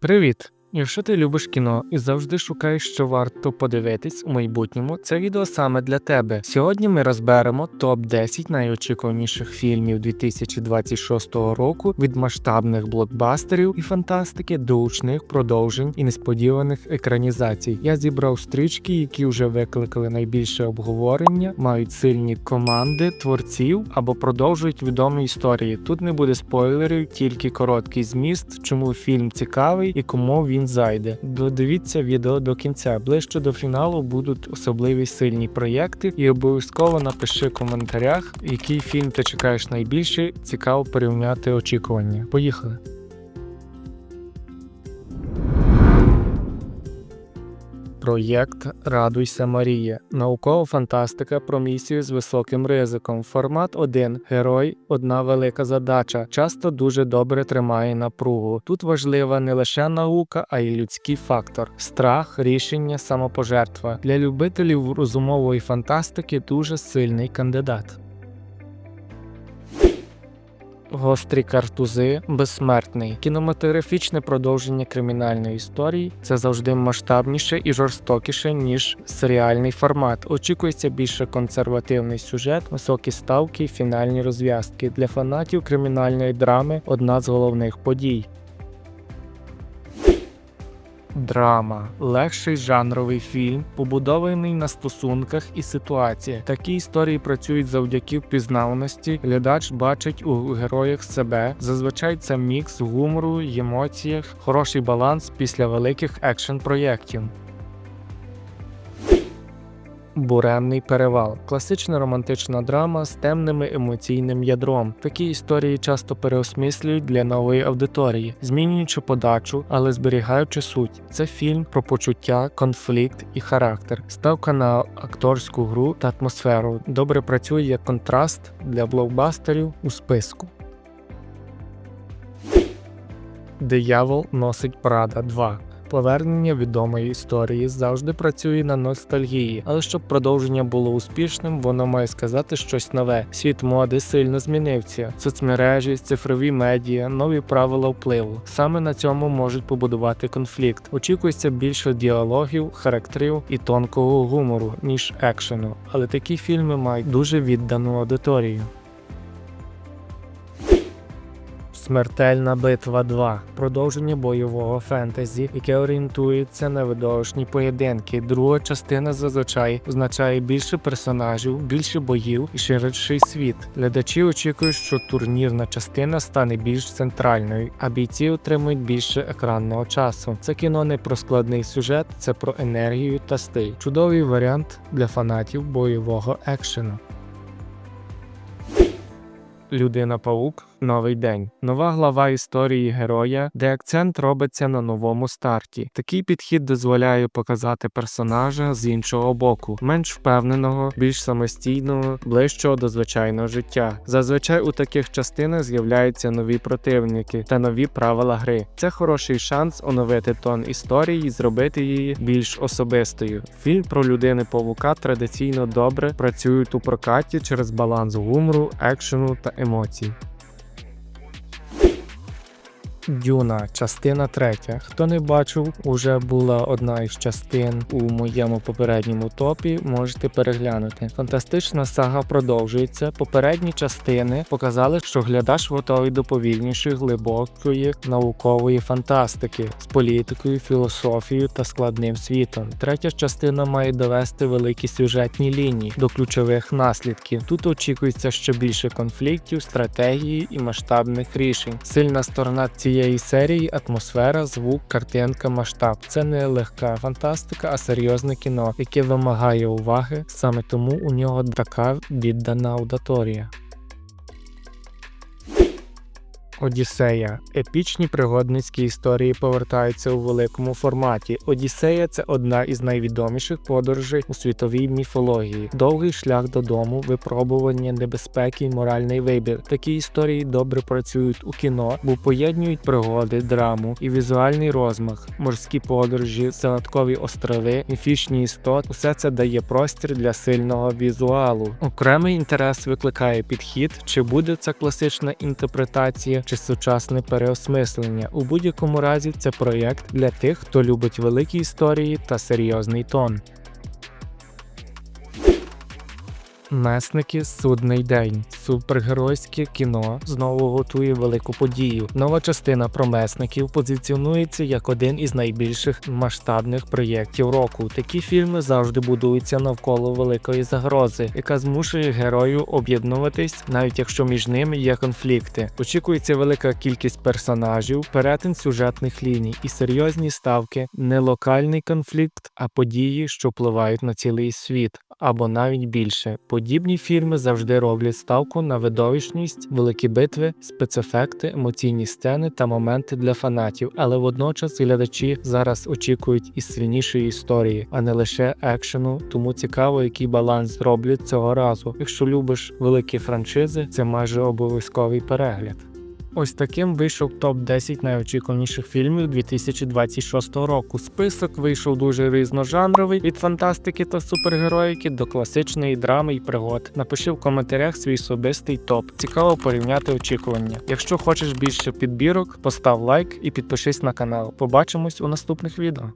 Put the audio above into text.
Привіт! Якщо ти любиш кіно і завжди шукаєш, що варто подивитись у майбутньому, це відео саме для тебе. Сьогодні ми розберемо топ 10 найочікуваніших фільмів 2026 року від масштабних блокбастерів і фантастики до учних продовжень і несподіваних екранізацій. Я зібрав стрічки, які вже викликали найбільше обговорення, мають сильні команди творців або продовжують відомі історії. Тут не буде спойлерів, тільки короткий зміст, чому фільм цікавий і кому він зайде. Додивіться відео до кінця. Ближче до фіналу будуть особливі сильні проєкти, і обов'язково напиши в коментарях, який фільм ти чекаєш найбільше. Цікаво порівняти очікування. Поїхали. Проєкт Радуйся Марія. Наукова фантастика про місію з високим ризиком. Формат 1. Герой одна велика задача. Часто дуже добре тримає напругу. Тут важлива не лише наука, а й людський фактор: страх, рішення, самопожертва. Для любителів розумової фантастики дуже сильний кандидат. Гострі картузи безсмертний. Кінематографічне продовження кримінальної історії це завжди масштабніше і жорстокіше, ніж серіальний формат. Очікується більше консервативний сюжет, високі ставки і фінальні розв'язки. Для фанатів кримінальної драми одна з головних подій. Драма легший жанровий фільм, побудований на стосунках і ситуаціях. Такі історії працюють завдяки впізнаваності. Глядач бачить у героях себе. Зазвичай це мікс гумору емоціях, хороший баланс після великих екшн проєктів. Буремний перевал класична романтична драма з темними емоційним ядром. Такі історії часто переосмислюють для нової аудиторії, змінюючи подачу, але зберігаючи суть. Це фільм про почуття, конфлікт і характер. Ставка на акторську гру та атмосферу добре працює як контраст для блокбастерів у списку. Диявол носить Прада 2. Повернення відомої історії завжди працює на ностальгії, але щоб продовження було успішним, воно має сказати щось нове. Світ моди сильно змінився. Соцмережі, цифрові медіа, нові правила впливу. Саме на цьому можуть побудувати конфлікт. Очікується більше діалогів, характерів і тонкого гумору, ніж екшену. Але такі фільми мають дуже віддану аудиторію. Смертельна битва 2 продовження бойового фентезі, яке орієнтується на видовищні поєдинки. Друга частина зазвичай означає більше персонажів, більше боїв і ширший світ. Глядачі очікують, що турнірна частина стане більш центральною, а бійці отримують більше екранного часу. Це кіно не про складний сюжет, це про енергію та стиль. Чудовий варіант для фанатів бойового екшену. Людина Паук Новий день. Нова глава історії героя, де акцент робиться на новому старті. Такий підхід дозволяє показати персонажа з іншого боку, менш впевненого, більш самостійного, ближчого до звичайного життя. Зазвичай у таких частинах з'являються нові противники та нові правила гри. Це хороший шанс оновити тон історії і зробити її більш особистою. Фільм про людини павука традиційно добре працюють у прокаті через баланс гумору, екшену та емоцій. Дюна, частина третя. Хто не бачив, уже була одна із частин у моєму попередньому топі. Можете переглянути. Фантастична сага продовжується. Попередні частини показали, що глядач готовий до повільнішої, глибокої наукової фантастики з політикою, філософією та складним світом. Третя частина має довести великі сюжетні лінії до ключових наслідків. Тут очікується ще більше конфліктів, стратегії і масштабних рішень. Сильна сторона цієї серії атмосфера, звук, картинка, масштаб. Це не легка фантастика, а серйозне кіно, яке вимагає уваги. Саме тому у нього така віддана аудиторія. Одіссея. Епічні пригодницькі історії повертаються у великому форматі. Одіссея це одна із найвідоміших подорожей у світовій міфології. Довгий шлях додому, випробування небезпеки і моральний вибір. Такі історії добре працюють у кіно, бо поєднують пригоди, драму і візуальний розмах, морські подорожі, загадкові острови, міфічні істоти. Усе це дає простір для сильного візуалу. Окремий інтерес викликає підхід, чи буде це класична інтерпретація чи сучасне переосмислення. У будь-якому разі це проєкт для тих, хто любить великі історії та серйозний тон. Месники Судний день. Супергеройське кіно знову готує велику подію. Нова частина про месників позиціонується як один із найбільших масштабних проєктів року. Такі фільми завжди будуються навколо великої загрози, яка змушує герою об'єднуватись, навіть якщо між ними є конфлікти. Очікується велика кількість персонажів, перетин сюжетних ліній і серйозні ставки, не локальний конфлікт, а події, що впливають на цілий світ, або навіть більше. Подібні фільми завжди роблять ставку на видовищність, великі битви, спецефекти, емоційні сцени та моменти для фанатів, але водночас глядачі зараз очікують і сильнішої історії, а не лише екшену. Тому цікаво, який баланс зроблять цього разу. Якщо любиш великі франшизи, це майже обов'язковий перегляд. Ось таким вийшов топ 10 найочікуваніших фільмів 2026 року. Список вийшов дуже різножанровий від фантастики та супергероїки до класичної драми і пригод. Напиши в коментарях свій особистий топ. Цікаво порівняти очікування. Якщо хочеш більше підбірок, постав лайк і підпишись на канал. Побачимось у наступних відео.